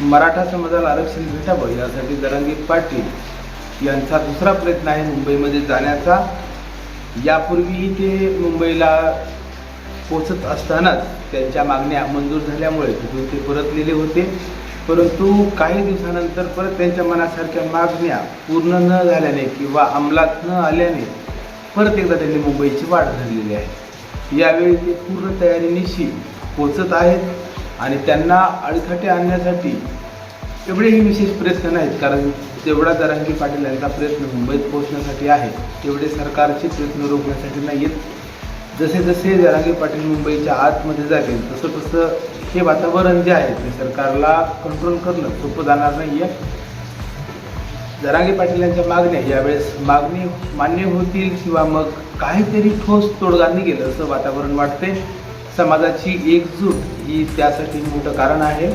मराठा समाजाला आरक्षण भेटावं यासाठी दरंगी पाटील यांचा दुसरा प्रयत्न आहे मुंबईमध्ये जाण्याचा. यापूर्वीही ते मुंबईला पोचत असतानाच त्यांच्या मागण्या मंजूर झाल्यामुळे तिथून ते परतलेले होते. परंतु काही दिवसानंतर परत त्यांच्या मनासारख्या मागण्या पूर्ण न झाल्याने किंवा अंमलात न आल्याने परत एकदा त्यांनी मुंबईची वाट धरलेली आहे. यावेळी ते पूर्ण तयारीनिशी पोचत आहेत. आणि त्यांना अडथळे आणण्यासाठी एवढेही विशेष प्रयत्न नाहीत कारण जेवढा जरांगी पाटील यांचा प्रयत्न मुंबईत पोहोचण्यासाठी आहे तेवढे सरकारचे प्रयत्न रोखण्यासाठी नाही आहेत जसे जसे जरांगी पाटील मुंबईच्या आतमध्ये जातील तसं तसं हे वातावरण जे आहे ते सरकारला कंट्रोल करणं सोपं जाणार नाही आहे जरांगे पाटील यांच्या मागण्या यावेळेस मागणी मान्य होतील किंवा मग काहीतरी ठोस तोडगा निघेल असं वातावरण वाटते समाजाची एकजूट ही त्यासाठी मोठं कारण आहे.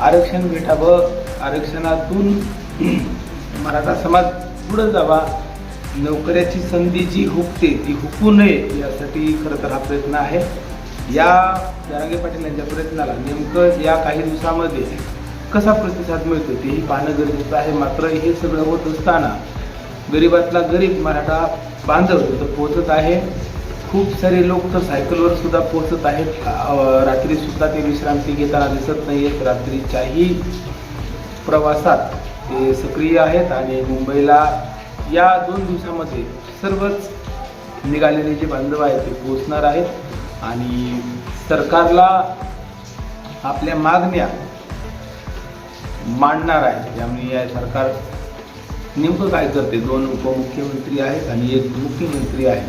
आरक्षण भेटावं आरक्षणातून मराठा समाज पुढं जावा. नोकऱ्याची संधी जी हुकते ती हुकू नये यासाठी खरं तर हा प्रयत्न आहे. या जरांगे पाटील यांच्या प्रयत्नाला नेमकं या काही दिवसामध्ये कसा प्रतिसाद मिळतो तेही पाहणं गरजेचं आहे. मात्र हे सगळं होत असताना गरीबातला गरीब मराठा बांधव तिथं पोहोचत आहे. खूप सारे लोक तर सायकलवर सुद्धा पोचत आहेत. रात्री सुद्धा ते विश्रांती घेताना दिसत नाही आहेत रात्रीच्याही प्रवासात ते सक्रिय आहेत आणि मुंबईला या दोन दिवसामध्ये सर्वच निघालेले जे बांधव आहेत ते पोचणार आहेत. आणि सरकारला आपल्या मागण्या मांडणार आहेत. त्यामुळे या सरकार नेमकं काय करते? दोन उपमुख्यमंत्री आहेत आणि एक मुख्यमंत्री आहे.